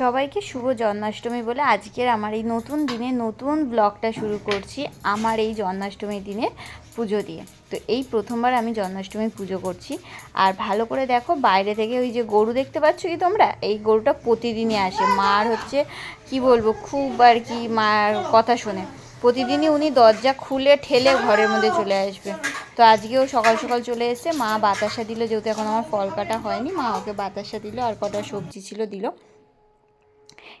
সবাইকে শুভ জন্মাষ্টমী বলে আজকের আমার এই নতুন দিনে নতুন ব্লগটা শুরু করছি আমার এই জন্মাষ্টমীর দিনে পুজো দিয়ে। তো এই প্রথমবার আমি জন্মাষ্টমী পুজো করছি। আর ভালো করে দেখো বাইরে থেকে ওই যে গরু দেখতে পাচ্ছ কি তোমরা? এই গরুটা প্রতিদিনই আসে। মার হচ্ছে, কি বলব, খুব আর কি মার কথা শোনে। প্রতিদিনই উনি দরজা খুলে ঠেলে ঘরের মধ্যে চলে আসবে। তো আজকেও সকাল সকাল চলে এসে মা বাতাসা দিল, যেহেতু এখন আমার ফল কাটা হয়নি, মা ওকে বাতাসা দিল আর কটা সবজি ছিল দিল।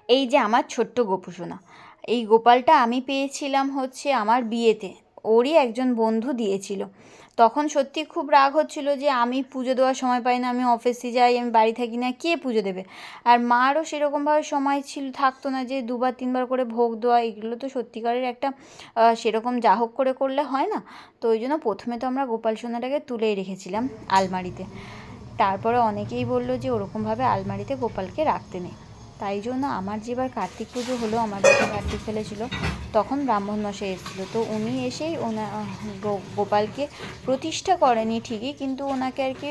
এই যে আমার ছোট্ট গোপুসোনা এই গোপালটা আমি পেয়েছিলাম হচ্ছে আমার বিয়েতে, ওরই একজন বন্ধু দিয়েছিল। তখন সত্যি খুব রাগ হচ্ছিল যে আমি পুজো দেওয়ার সময় পাই না, আমি অফিসে যাই, আমি বাড়ি থাকি না, কে পুজো দেবে? আর মারও সেরকমভাবে সময় ছিল, থাকতো না যে দুবার, তিনবার করে ভোগ দেওয়া, এগুলো তো সত্যিকারের একটা সেরকম যা হোক করে করলে হয় না। তো ওই জন্য প্রথমে তো আমরা গোপাল সোনাটাকে তুলেই রেখেছিলাম আলমারিতে। তারপরে অনেকেই বলল যে ওরকমভাবে আলমারিতে গোপালকে রাখতে নেই। তাই জন্য আমার যেবার কার্তিক পুজো হলো, আমার বাড়িতে কার্তিক ফেলেছিল তখন ব্রাহ্মণ মশাই এসেছিল। তো উনি এসেই ওনা গোপালকে প্রতিষ্ঠা করেনি ঠিকই, কিন্তু ওনাকে আর কি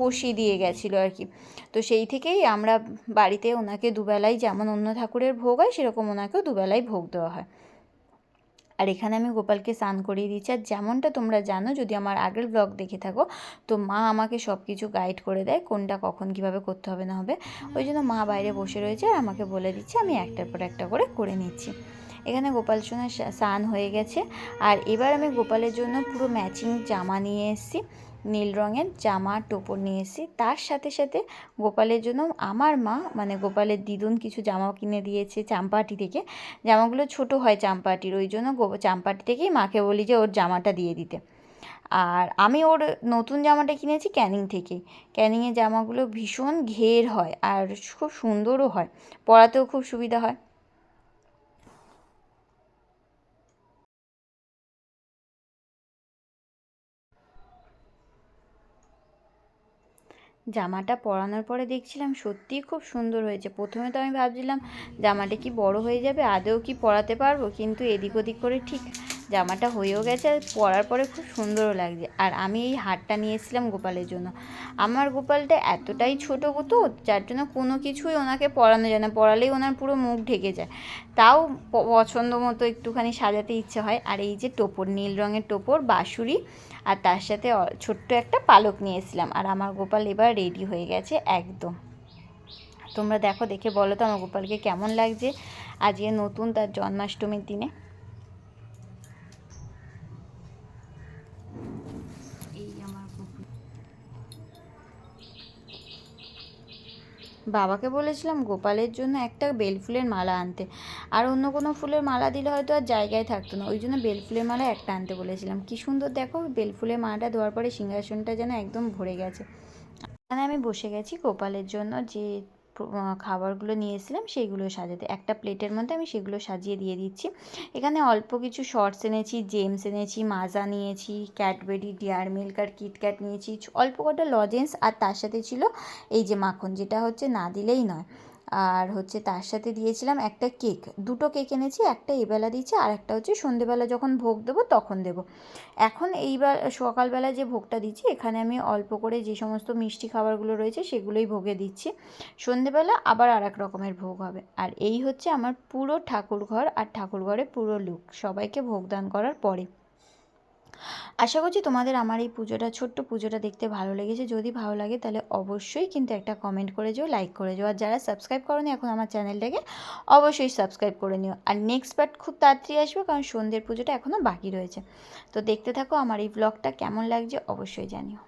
বসিয়ে দিয়ে গেছিল আর কি। তো সেই থেকেই আমরা বাড়িতে ওনাকে দুবেলায় যেমন অন্য ঠাকুরের ভোগ হয়, সেরকম ওনাকেও দুবেলায় ভোগ দেওয়া হয়। আর এখানে আমি গোপালকে স্নান করিয়ে দিচ্ছি আর যেমনটা তোমরা জানো, যদি আমার আগের ব্লগ দেখে থাকো, তো মা আমাকে সব কিছু গাইড করে দেয়, কোনটা কখন কীভাবে করতে হবে না হবে। ওই জন্য মা বাইরে বসে রয়েছে আর আমাকে বলে দিচ্ছে, আমি একটার পর একটা করে করে নিচ্ছি। এখানে গোপাল সোনার স্নান হয়ে গেছে। আর এবার আমি গোপালের জন্য পুরো ম্যাচিং জামা নিয়ে এসেছি। নীল রঙের জামা, টোপর নিয়ে তার সাথে সাথে গোপালের জন্য আমার মা মানে গোপালের দিদুন কিছু জামা কিনে দিয়েছে চাম্পাটি থেকে। জামাগুলো ছোট হয় চাম্পাটির ওই জন্য গো- চাম্পাটি থেকেই মাকে বলি যে ওর জামাটা দিয়ে দিতে। আর আমি ওর নতুন জামাটা কিনেছি ক্যানিং থেকেই। ক্যানিংয়ের জামাগুলো ভীষণ ঘের হয় আর খুব সুন্দরও হয়, পরাতেও খুব সুবিধা হয়। জামাটা পরানোর পরে দেখছিলাম সত্যিই খুব সুন্দর হয়েছে। প্রথমে তো আমি ভাবছিলাম জামাটা কি বড় হয়ে যাবে, আদৌ কি পরাতে পারব? কিন্তু এদিক ওদিক করে ঠিক জামাটা হয়েও গেছে, আর পরার পরে খুব সুন্দরও লাগছে। আর আমি এই হারটা নিয়ে এসেছিলাম গোপালের জন্য। আমার গোপালটা এতটাই ছোটো তো, যার জন্য কোনো কিছুই ওনাকে পরানো যায় না। পরালেই ওনার পুরো মুখ ঢেকে যায়। তাও পছন্দ মতো একটুখানি সাজাতে ইচ্ছে হয়। আর এই যে টোপর, নীল রঙের টোপর, বাঁশুরি, আর তার সাথে ছোট্ট একটা পালক নিয়ে এসেছিলাম আর আমার গোপাল এবার রেডি হয়ে গেছে একদম। তোমরা দেখো, দেখে বলো তো আমার গোপালকে কেমন লাগছে? আজকে নতুন তার জন্মাষ্টমীর দিনে এই আমার গোপাল বাবাকে বলেছিলাম গোপালের জন্য একটা বেলফুলের মালা আনতে। আর অন্য কোনো ফুলের মালা দিলে হয়তো আর জায়গায় থাকতো না। ওই জন্য বেলফুলের মালা একটা আনতে বলেছিলাম। কী সুন্দর দেখো বেলফুলের মালাটা দেওয়ার পরে সিংহাসনটা যেন একদম ভরে গেছে। এখানে আমি বসে গেছি গোপালের জন্য যে খাবারগুলো নিয়েছিলাম সেইগুলো সাজাতে একটা প্লেটের মধ্যে আমি সেগুলো সাজিয়ে দিয়ে দিচ্ছি। এখানে অল্প কিছু শর্টস এনেছি, জেমস এনেছি, মাজা নিয়েছি, ক্যাডবেরি, ডিয়ার মিল্ক আর কিটক্যাট নিয়েছি, অল্প কটা লজেন্স আর তার সাথে ছিল এই যে মাখন, যেটা হচ্ছে না দিলেই নয়। আর হচ্ছে তার সাথে দিয়েছিলাম একটা কেক। দুটো কেক এনেছি, একটা এবেলা দিচ্ছি আর একটা হচ্ছে সন্ধেবেলা যখন ভোগ দেবো তখন দেবো। এখন এইবার সকালবেলা যে ভোগটা দিচ্ছি, এখানে আমি অল্প করে যে সমস্ত মিষ্টি খাবারগুলো রয়েছে সেগুলোই ভোগে দিচ্ছি। সন্ধেবেলা আবার আর এক রকমের ভোগ হবে। আর এই হচ্ছে আমার পুরো ঠাকুর ঘর আর ঠাকুর ঘরের পুরো লুক সবাইকে ভোগদান করার পরে। আশা করছি তোমাদের আমার এই পুজোটা, ছোট্ট পুজোটা দেখতে ভালো লেগেছে। যদি ভালো লাগে তাহলে অবশ্যই কিন্তু একটা কমেন্ট করে যেও লাইক করে যেও। আর যারা সাবস্ক্রাইব করনি এখন আমার চ্যানেলটাকে অবশ্যই সাবস্ক্রাইব করে নিও। আর নেক্সট পার্ট খুব তাড়াতাড়ি আসবে কারণ সন্ধ্যের পুজোটা এখনও বাকি রয়েছে। তো দেখতে থাকো আমার এই ব্লগটা কেমন লাগছে অবশ্যই জানিও।